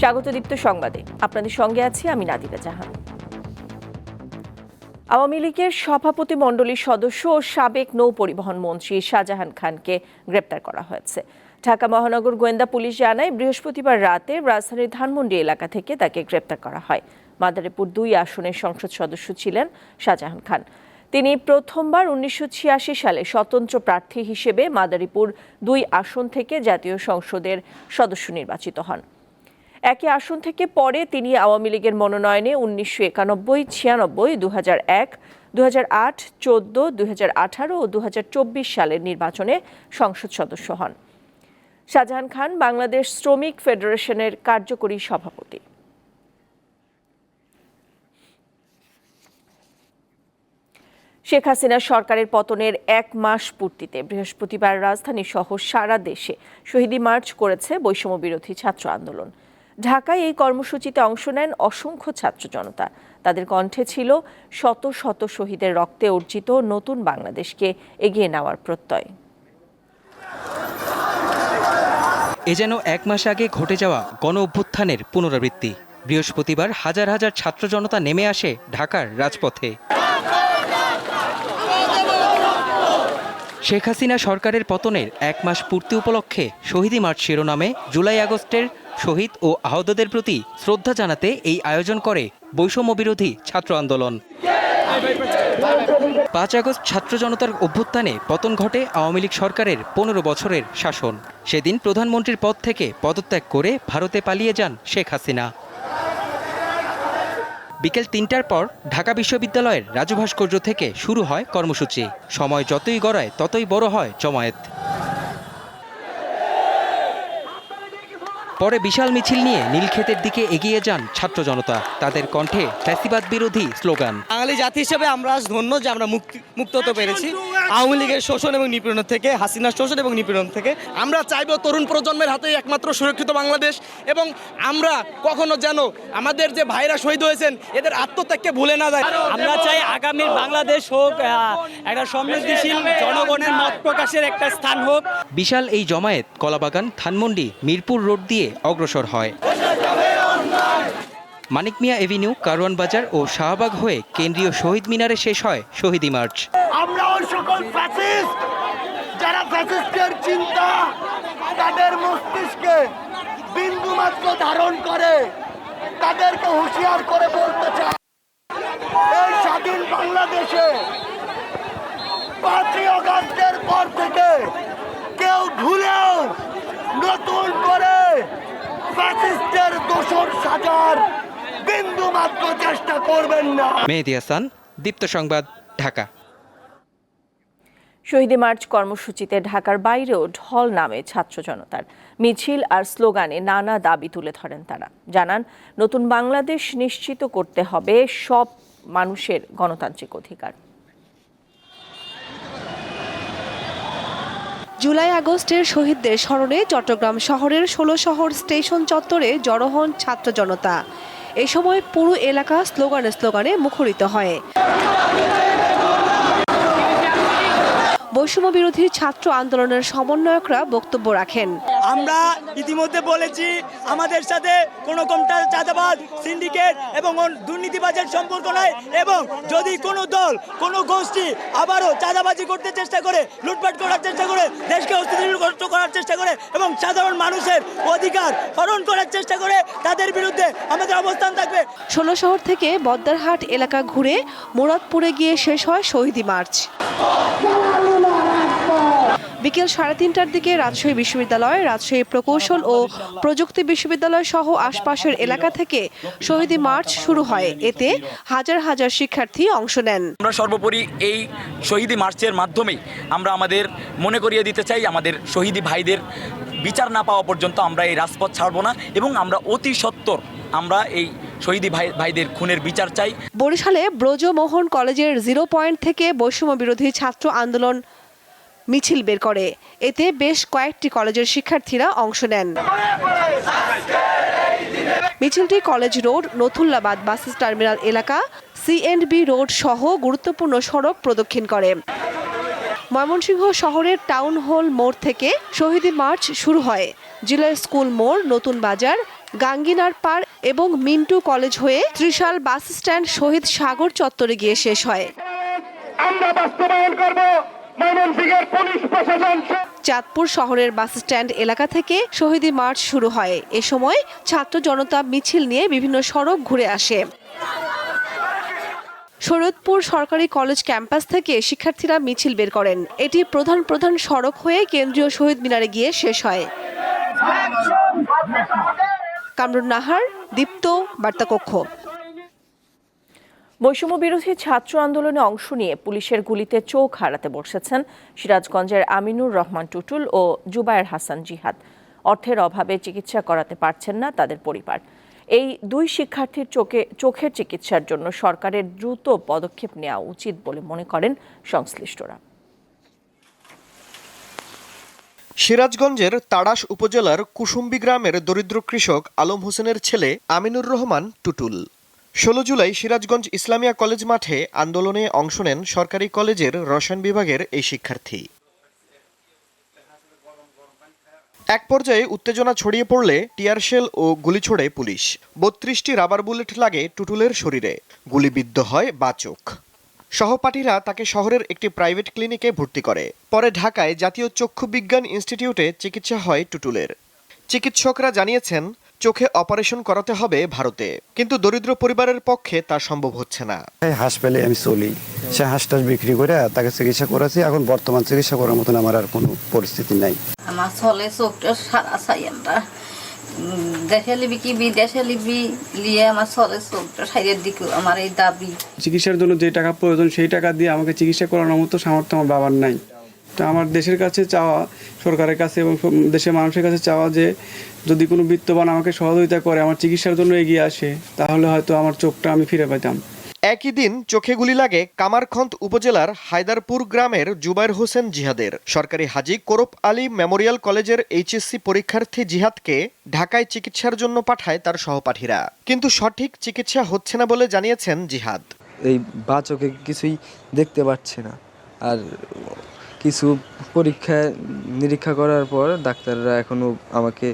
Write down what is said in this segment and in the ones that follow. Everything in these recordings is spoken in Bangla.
স্বাগত দীপ্ত সংবাদে। আপনাদের সঙ্গে আছি আমি নাদিরা জাহান। আওয়ামী লীগের সভাপতি মণ্ডলীর সদস্য ও সাবেক নৌ পরিবহন মন্ত্রী শাহজাহান খানকে গ্রেপ্তার করা হয়েছে। ঢাকা মহানগর গোয়েন্দা পুলিশ জানায়, বৃহস্পতিবার রাতে রাজধানীর ধানমন্ডি এলাকা থেকে তাকে গ্রেপ্তার করা হয়। মাদারীপুর দুই আসনের সংসদ সদস্য ছিলেন শাহজাহান খান। তিনি প্রথমবার উনিশশো ছিয়াশি সালে স্বতন্ত্র প্রার্থী হিসেবে মাদারীপুর দুই আসন থেকে জাতীয় সংসদের সদস্য নির্বাচিত হন। একই আসন থেকে পরে তিনি আওয়ামী লীগের মনোনয়নে উনিশশো একানব্বই, ছিয়ানব্বই দু হাজার এক দু হাজার আট, চোদ্দ দু হাজার আঠারো ও দু হাজার চব্বিশ সালের নির্বাচনে সংসদ সদস্য হন। শাহজাহান খান বাংলাদেশ শ্রমিক ফেডারেশনের কার্যকরী সভাপতি। শেখ হাসিনা সরকারের পতনের এক মাস পূর্তিতে বৃহস্পতিবার রাজধানী সহ সারা দেশে শহীদী মার্চ করেছে বৈষম্য বিরোধী ছাত্র আন্দোলন। ঢাকায় এই কর্মসূচিতে অংশ নেন অসংখ্য ছাত্র জনতা। তাদের কণ্ঠে ছিল শত শত শহীদের রক্তে অর্জিত নতুন বাংলাদেশকে এগিয়ে নেওয়ার প্রত্যয়। এ যেন এক মাস আগে ঘটে যাওয়া গণ অভ্যুত্থানের পুনরাবৃত্তি। বৃহস্পতিবার হাজার হাজার ছাত্র জনতা নেমে আসে ঢাকার রাজপথে। শেখ হাসিনা সরকারের পতনের এক মাস পূর্তি উপলক্ষে শহীদী মার্চ শিরোনামে জুলাই আগস্টের শহীদ ও আহতদের প্রতি শ্রদ্ধা জানাতে এই আয়োজন করে বৈষম্য বিরোধী ছাত্র আন্দোলন। পাঁচ আগস্ট ছাত্র জনতার অভ্যুত্থানে পতন ঘটে আওয়ামী লীগ সরকারের পনেরো বছরের শাসন। সেদিন প্রধানমন্ত্রীর পদ থেকে পদত্যাগ করে ভারতে পালিয়ে যান শেখ হাসিনা। বিকেল তিনটার পর ঢাকা বিশ্ববিদ্যালয়ের রাজু ভাস্কর্য থেকে শুরু হয় কর্মসূচি। সময় যতই গড়ায় ততই বড় হয় জমায়েত। পরে বিশাল মিছিল নিয়ে নীলক্ষেতের দিকে এগিয়ে যান ছাত্র জনতা। তাদের কণ্ঠে ফ্যাসিবাদ বিরোধী স্লোগান। বাঙালি জাতি হিসেবে আমরা আজ ধন্য যে আমরা মুক্তি মুক্ত হতে পেরেছি। আওয়ামী লীগের শোষণ এবং নিপীড়ন থেকে হাসিনার শোষণ এবং নিপীড়ন থেকে আমরা চাইব তরুণ প্রজন্মের হাতেই একমাত্র সুরক্ষিত বাংলাদেশ এবং আমরা কখনো যেন আমাদের যে ভাইরা শহীদ হয়েছেন এদের আত্মত্যাগকে ভুলে না যায়। আমরা চাই আগামী বাংলাদেশ হোক একটা সমৃদ্ধিশীল জনগণের মত প্রকাশের একটা স্থান হোক। বিশাল এই জমায়েত কলাবাগান ধানমন্ডি মিরপুর রোড দিয়ে অগ্রসর হয়। মানিক মিয়া এভিনিউ, কারওয়ান বাজার ও শাহবাগ হয়ে কেন্দ্রীয় শহীদ মিনারে শেষ হয় শহীদী মার্চ আমরা সকল যারা ফ্যাসিস্টের চিন্তা, তাদের মস্তিষ্কে বিন্দু মাত্র ধারণ করে, তাদেরকে হুঁশিয়ার করে বলতে চাই, এই স্বাধীন বাংলাদেশে পাঁচই অগস্টের পর থেকে কেউ ভুলেও নতুন করে ফ্যাসিস্টের দোষর সাজার বিন্দু মাত্র চেষ্টা করবেন না। মেহেদি হাসান দীপ্ত সংবাদ ঢাকা। শহীদী মার্চ কর্মসূচিতে ঢাকার বাইরেও ঢল নামে ছাত্র জনতার। মিছিল আর স্লোগানে নানা দাবি তুলে ধরেন তারা। জানান নতুন বাংলাদেশ নিশ্চিত করতে হবে সব মানুষের গণতান্ত্রিক অধিকার। জুলাই আগস্টের শহীদদের স্মরণে চট্টগ্রাম শহরের ষোলো শহর স্টেশন চত্বরে জড়ো হন ছাত্র জনতা। এ সময় পুরো এলাকা স্লোগানে স্লোগানে মুখরিত হয়। বৈষম্য বিরোধী ছাত্র আন্দোলনের সমন্বয়করা বক্তব্য রাখেন। আমরা ইতিমধ্যে বলেছি আমাদের সাথে কোনো কমটা চাঁদাবাদ সিন্ডিকেট এবং দুর্নীতিবাজের সম্পর্ক নাই এবং যদি কোনো দল কোনো গোষ্ঠী আবারও চাঁদাবাজি করতে চেষ্টা করে লুটপাট করার চেষ্টা করে দেশকে অস্থিতিগ্রস্ত করার চেষ্টা করে এবং সাধারণ মানুষের অধিকার হরণ করার চেষ্টা করে তাদের বিরুদ্ধে আমাদের অবস্থান থাকবে। ষোলো শহর থেকে বদ্দারহাট এলাকা ঘুরে মুরাদপুরে গিয়ে শেষ হয় শহীদি মার্চ। বিকেল সাড়ে তিনটার দিকে রাজশাহী বিশ্ববিদ্যালয় রাজশাহী প্রকৌশল ও প্রযুক্তি বিশ্ববিদ্যালয় সহ আশপাশের এলাকা থেকে শহীদী মার্চ শুরু হয়। এতে হাজার হাজার শিক্ষার্থী অংশ নেন। আমরা সর্বোপরি এই শহীদি মার্চের মাধ্যমেই আমরা আমাদের মনে করিয়ে দিতে চাই আমাদের শহীদি ভাইদের বিচার না পাওয়া পর্যন্ত আমরা এই রাজপথ ছাড়ব না এবং আমরা অতি সত্বর আমরা এই শহীদি ভাই ভাইদের খুনের বিচার চাই। বরিশালে ব্রজমোহন কলেজের জিরো পয়েন্ট থেকে বৈষম্য বিরোধী ছাত্র আন্দোলন মিছিল বের করে। এতে বেশ কয়েকটি কলেজের শিক্ষার্থীরা অংশ নেন। মিছিলটি college road, Nathullabad bus terminal এলাকা সিএন্ডবি রোড সহ গুরুত্বপূর্ণ সড়ক প্রদক্ষিণ করে। ময়মনসিংহ শহরের টাউন হল মোড় থেকে শহীদী মার্চ শুরু হয়। জেলা স্কুল মোড়, নতুন বাজার, গাঙ্গিনার পার এবং মিন্টু কলেজ হয়ে ত্রিশাল বাস স্ট্যান্ড শহীদ সাগর চত্বরে গিয়ে শেষ হয়। আমরা বাস্তবায়ন করব। চাঁদপুর শহরের বাস স্ট্যান্ড এলাকা থেকে শহীদী মার্চ শুরু হয়। এ সময় ছাত্র জনতা মিছিল নিয়ে বিভিন্ন সড়ক ঘুরে আসে। শরৎপুর সরকারি কলেজ ক্যাম্পাস থেকে শিক্ষার্থীরা মিছিল বের করেন। এটি প্রধান প্রধান সড়ক হয়ে কেন্দ্রীয় শহীদ মিনারে গিয়ে শেষ হয়। কামরুন নাহার, দীপ্ত, বার্তাকক্ষ। বৈষম্য বিরোধী ছাত্র আন্দোলনে অংশ নিয়ে পুলিশের গুলিতে চোখ হারাতে বসেছেন সিরাজগঞ্জের আমিনুর রহমান টুটুল ও জুবায়ের হাসান জিহাদ। অর্থের অভাবে চিকিৎসা করাতে পারছেন না তাদের পরিবার। এই দুই শিক্ষার্থীর চোখে, চোখের চিকিৎসার জন্য সরকারের দ্রুত পদক্ষেপ নেওয়া উচিত বলে মনে করেন সংশ্লিষ্টরা। সিরাজগঞ্জের তাড়াশ উপজেলার কুসুম্বি গ্রামের দরিদ্র কৃষক আলম হোসেনের ছেলে আমিনুর রহমান টুটুল। ষোলো জুলাই সিরাজগঞ্জ ইসলামিয়া কলেজ মাঠে আন্দোলনে অংশ নেন সরকারি কলেজের রসায়ন বিভাগের এই শিক্ষার্থী। এক পর্যায়ে উত্তেজনা ছড়িয়ে পড়লে টিয়ারশেল ও গুলি ছোড়ে পুলিশ। বত্রিশটি রাবার বুলেট লাগে টুটুলের শরীরে। গুলিবিদ্ধ হয় বাচক। সহপাঠীরা তাকে শহরের একটি প্রাইভেট ক্লিনিকে ভর্তি করে। পরে ঢাকায় জাতীয় চক্ষু বিজ্ঞান ইনস্টিটিউটে চিকিৎসা হয় টুটুলের। চিকিৎসকরা জানিয়েছেন চোখে অপারেশন করাতে হবে ভারতে। কিন্তু দরিদ্র পরিবারের পক্ষে তা সম্ভব হচ্ছে না। এই হাঁস পেলে আমি চলি। সে হাঁসটা বিক্রি করে তাকে চিকিৎসা করেছি এখন বর্তমান চিকিৎসা করার মতন আমার আর কোনো পরিস্থিতি নাই। আমার চলে চোখটা সারা চাই আমরা উম, দেশে লিবি কি বিদেশে লিবি লিয়ে আমার চলে চোখটা সাইডের দিকে আমার এই দাবি। চিকিৎসার জন্য যে টাকা প্রয়োজন সেই টাকা দিয়ে আমাকে চিকিৎসা করানোর মতো সামর্থ্য আমার বাবার নাই। তো আমার দেশের কাছে চাওয়া সরকারের কাছে এবং দেশের মানুষের কাছে চাওয়া যে যদি কোনো বিত্তবান আমাকে সহযোগিতা করে আমার চিকিৎসার জন্য এগিয়ে আসে তাহলে হয়তো আমার চোখটা আমি ফিরে পেতাম একই দিন চোখে গুলি লাগে কামারখন্দ উপজেলার হায়দারপুর গ্রামের জুবাইর হোসেন জিহাদের। সরকারি হাজি কোরপ আলী মেমোরিয়াল কলেজের এইচএসসি পরীক্ষার্থী জিহাদকে ঢাকায় চিকিৎসার জন্য পাঠায় তার সহপাঠীরা। কিন্তু সঠিক চিকিৎসা হচ্ছে না বলে জানিয়েছেন জিহাদ। এই বা চোখে কিছুই দেখতে পাচ্ছে না। আর কিছু পরীক্ষা, নিরীক্ষা করার পর ডাক্তাররা এখনও আমাকে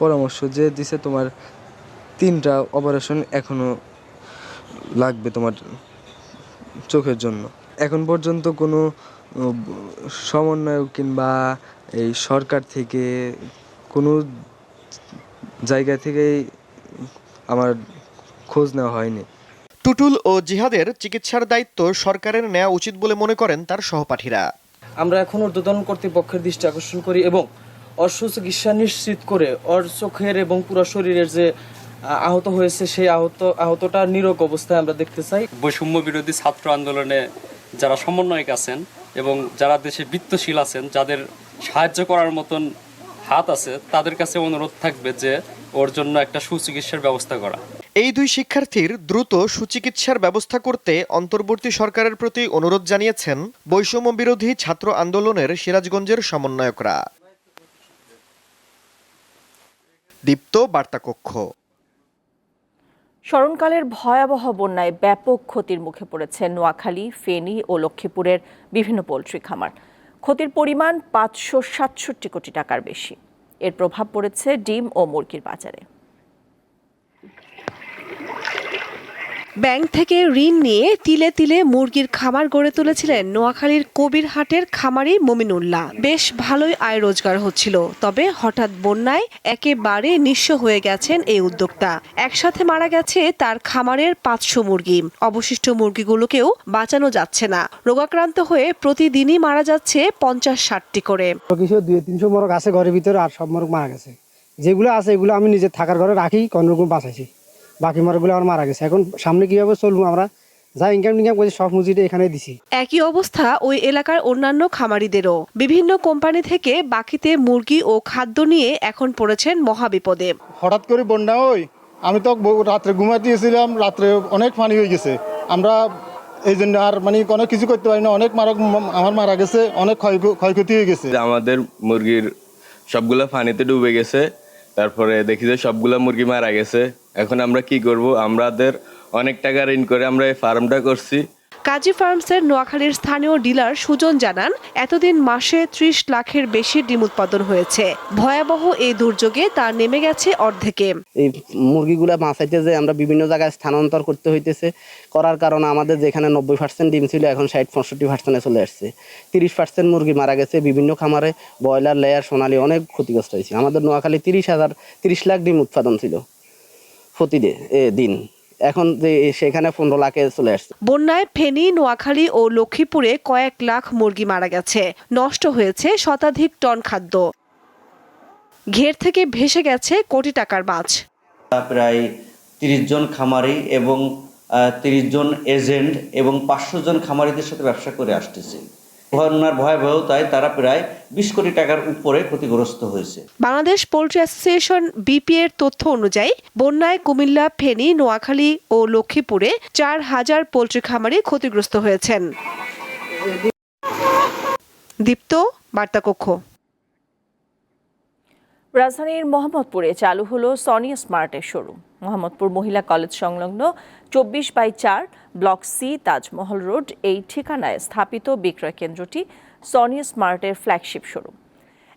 পরামর্শ যে দিছে তোমার তিনটা অপারেশন এখনও লাগবে তোমার চোখের জন্য। এখন পর্যন্ত কোনো সমন্বয় কিংবা এই সরকার থেকে কোনো জায়গা থেকেই আমার খোঁজ নেওয়া হয়নি। টুটুল ও জিহাদের চিকিৎসার দায়িত্ব সরকারের নেওয়া উচিত বলে মনে করেন তার সহপাঠীরা। আমরা এখন ঊর্ধ্বতন কর্তৃপক্ষের দৃষ্টি আকর্ষণ করি এবং চিকিৎসা নিশ্চিত করে ওর চোখের এবং পুরো শরীরের যে আহত হয়েছে সেই আহত, আহতটা নিরোগ অবস্থায় আমরা দেখতে চাই। বৈষম্য বিরোধী ছাত্র আন্দোলনে যারা সমন্বয়ক আছেন এবং যারা দেশে বৃত্তশীল আছেন, যাদের সাহায্য করার মতন হাত আছে, তাদের কাছে অনুরোধ থাকবে যে ওর জন্য একটা সুচিকিৎসার ব্যবস্থা করা। এই দুই শিক্ষার্থীর দ্রুত সুচিকিৎসার ব্যবস্থা করতে অন্তর্বর্তী সরকারের প্রতি অনুরোধ জানিয়েছেন বৈষম্য বিরোধী ছাত্র আন্দোলনের সিরাজগঞ্জের সমন্বয়করা। দীপ্ত বার্তাকক্ষ। স্মরণকালের ভয়াবহ বন্যায় ব্যাপক ক্ষতির মুখে পড়েছে নোয়াখালী, ফেনী ও লক্ষ্মীপুরের বিভিন্ন পোলট্রি খামার। ক্ষতির পরিমাণ পাঁচশো সাতষট্টি কোটি টাকার বেশি। এর প্রভাব পড়েছে ডিম ও মুরগির বাজারে। ব্যাংক থেকে ঋণ নিয়ে তিলে তিলে মুরগির খামার গড়ে তুলেছিলেন নোয়াখালীর কবিরহাটের খামারি মমিনুল্লাহ। বেশ ভালোই আয় রোজগার হচ্ছিল, তবে হঠাৎ বন্যায় একেবারে নিঃস্ব হয়ে গেছেন এই উদ্যোক্তা। একসাথে মারা গেছে তার খামারের পাঁচশো মুরগি। অবশিষ্ট মুরগিগুলোকেও বাঁচানো যাচ্ছে না। রোগাক্রান্ত হয়ে প্রতিদিনই মারা যাচ্ছে পঞ্চাশ ষাটটি করে দুই, তিনশো মরক আছে ঘরের ভিতরে আর সব মরক মারা গেছে। যেগুলো আছে এগুলো আমি নিজের থাকার ঘরে রাখি কোনোরকম বাঁচাইছি। বাকি মরকগুলো আমার মারা গেছে। এখন সামনে কীভাবে চলবো আমরা? যা ইনকাম টিনকাম করছি সব মুজিটা এখানে দিছি। একই অবস্থা ওই এলাকার অন্যান্য খামারিদেরও। বিভিন্ন কোম্পানি থেকে বাকিতে মুরগি ও খাদ্য নিয়ে এখন পড়েছেন মহাবিপদে। হঠাৎ করে বন্যা ওই আমি তো রাত্রে ঘুমাতে গেছিলাম রাত্রে অনেক পানি হয়ে গেছে। আমরা এই জন্য আর মানে কোনো কিছু করতে পারি না অনেক মারক আমার মারা গেছে অনেক ক্ষয় ক্ষয়ক্ষতি হয়ে গেছে। আমাদের মুরগির সবগুলা পানিতে ডুবে গেছে তারপরে দেখি যে সবগুলা মুরগি মারা গেছে। এখন আমরা কি করব? আমাদের অনেক টাকা ঋণ করে আমরা এই ফার্মটা করছি। কাজী ফার্মসের নোয়াখালীর স্থানীয় ডিলার সুজন জানান এতদিন মাসে ত্রিশ লাখের বেশি ডিম উৎপাদন হয়েছে। ভয়াবহ এই দুর্যোগে তা নেমে গেছে অর্ধেকে। এই মুরগিগুলো বাঁচাইতে যে আমরা বিভিন্ন জায়গায় স্থানান্তর করতে হইতেছে করার কারণে আমাদের যেখানে নব্বই পার্সেন্ট ডিম ছিল এখন ষাট পঁয়ষট্টি পার্সেন্টে চলে আসছে। তিরিশ পার্সেন্ট মুরগি মারা গেছে বিভিন্ন খামারে ব্রয়লার লেয়ার সোনালি অনেক ক্ষতিগ্রস্ত হয়েছে। আমাদের নোয়াখালী তিরিশ হাজার তিরিশ লাখ ডিম উৎপাদন ছিল। প্রতিদিন দিন। এখন সেখানে পনেরো লাখে চলে আসছে। বন্যায় ফেনী নোয়াখালী ও লক্ষ্মীপুরে কয়েক লাখ মুরগি মারা গেছে। নষ্ট হয়েছে শতাধিক টন খাদ্য। ঘের থেকে ভেসে গেছে কোটি টাকার মাছ। প্রায় তিরিশ জন খামারি এবং তিরিশ জন এজেন্ট এবং পাঁচশো জন খামারিদের সাথে ব্যবসা করে আসতেছে। বন্যার ভয়াবহতায় তারা প্রায় বিশ কোটি টাকার উপরে ক্ষতিগ্রস্ত হয়েছে। বাংলাদেশ পোল্ট্রি অ্যাসোসিয়েশন বিপি এর তথ্য অনুযায়ী, বন্যায় কুমিল্লা, ফেনী, নোয়াখালী ও লক্ষ্মীপুরে চার হাজার পোল্ট্রি খামারে ক্ষতিগ্রস্ত হয়েছেন। দীপ্ত, বার্তাকক্ষ। রাজধানীর মোহাম্মদপুরে চালু হলো সনি স্মার্টের শোরুম। মোহাম্মদপুর মহিলা কলেজ সংলগ্ন চব্বিশ বাই চার ব্লক সি তাজমহল রোড এই ঠিকানায় স্থাপিত বিক্রয় কেন্দ্রটি সনি স্মার্টের ফ্ল্যাগশিপ শোরুম।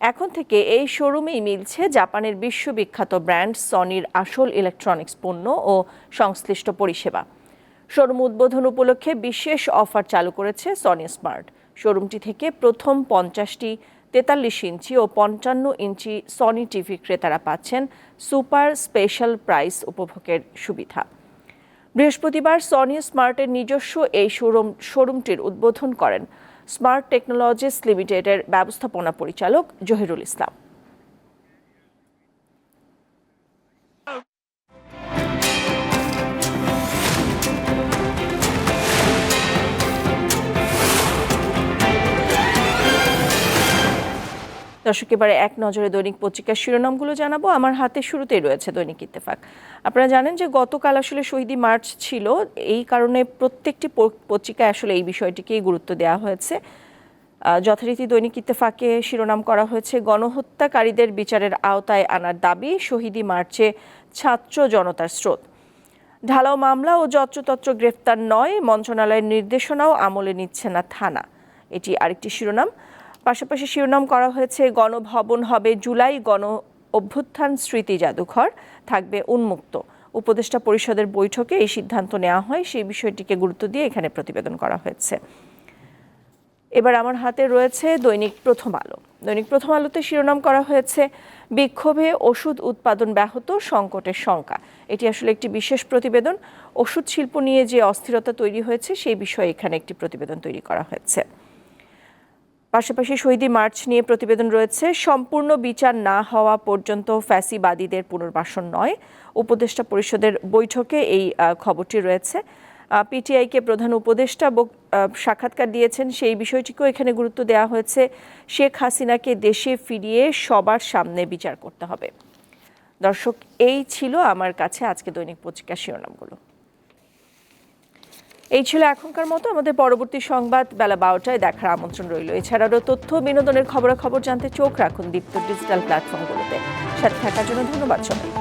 এখন থেকে এই শোরুমেই মিলছে জাপানের বিশ্ববিখ্যাত ব্র্যান্ড সনির আসল ইলেকট্রনিক্স পণ্য ও সংশ্লিষ্ট পরিষেবা। শোরুম উদ্বোধন উপলক্ষে বিশেষ অফার চালু করেছে সনি স্মার্ট। শোরুমটি থেকে প্রথম পঞ্চাশটি তেতাল্লিশ ইঞ্চি ও পঞ্চান্ন ইঞ্চি সনি টিভি ক্রেতারা পাচ্ছেন সুপার স্পেশাল প্রাইস উপভোগের সুবিধা। বৃহস্পতিবার সনি স্মার্টের নিজস্ব এই শোরুম, শোরুমটির উদ্বোধন করেন স্মার্ট টেকনোলজিস লিমিটেডের ব্যবস্থাপনা পরিচালক জহিরুল ইসলাম। দর্শক, এবারে এক নজরে দৈনিক পত্রিকার শিরোনামগুলো জানাব। আমার হাতে শুরুতেই রয়েছে দৈনিক ইত্তেফাক। আপনারা জানেন যে গতকাল আসলে শহীদি মার্চ ছিল। এই কারণে প্রত্যেকটি পত্রিকায় আসলে এই বিষয়টিকেই গুরুত্ব দেওয়া হয়েছে। যথারীতি দৈনিক ইত্তেফাকে শিরোনাম করা হয়েছে, গণহত্যাকারীদের বিচারের আওতায় আনার দাবি শহীদি মার্চে ছাত্র জনতার স্রোত। ঢালাও মামলা ও যত্রতত্র গ্রেফতার নয়, মন্ত্রণালয়ের নির্দেশনাও আমলে নিচ্ছে না থানা। এটি আরেকটি শিরোনাম। পাশাপাশি শিরোনাম করা হয়েছে, গণভবন হবে জুলাই, গণ অভ্যুত্থান স্মৃতি জাদুঘর, থাকবে উন্মুক্ত। উপদেষ্টা পরিষদের বৈঠকে এই সিদ্ধান্ত নেওয়া হয়, সেই বিষয়টিকে গুরুত্ব দিয়ে এখানে প্রতিবেদন করা হয়েছে। এবার আমার হাতে রয়েছে দৈনিক প্রথম আলো। দৈনিক প্রথম আলোতে শিরোনাম করা হয়েছে, বিক্ষোভে ওষুধ উৎপাদন ব্যাহত, সংকটের শঙ্কা। এটি আসলে একটি বিশেষ প্রতিবেদন। ওষুধ শিল্প নিয়ে যে অস্থিরতা তৈরি হয়েছে, সেই বিষয়ে এখানে একটি প্রতিবেদন তৈরি করা হয়েছে। পাশাপাশি শহীদি মার্চ নিয়ে প্রতিবেদন রয়েছে, সম্পূর্ণ বিচার না হওয়া পর্যন্ত ফ্যাসিবাদীদের পুনর্বাসন নয়। উপদেষ্টা পরিষদের বৈঠকে এই খবরটি রয়েছে। পিটিআইকে প্রধান উপদেষ্টা সাক্ষাৎকার দিয়েছেন। সেই বিষয়টিকেও এখানে গুরুত্ব দেওয়া হয়েছে। শেখ হাসিনাকে দেশে ফিরিয়ে সবার সামনে বিচার করতে হবে। দর্শক, এই ছিল আমার কাছে আজকে দৈনিক পত্রিকা শিরোনামগুলো। এই ছিল এখনকার মতো। আমাদের পরবর্তী সংবাদ বেলা বারোটায় দেখার আমন্ত্রণ রইল। এছাড়াও তথ্য, বিনোদনের খবরাখবর জানতে চোখ রাখুন দীপ্ত ডিজিটাল প্ল্যাটফর্মগুলোতে। সাথে থাকার জন্য ধন্যবাদ সবাই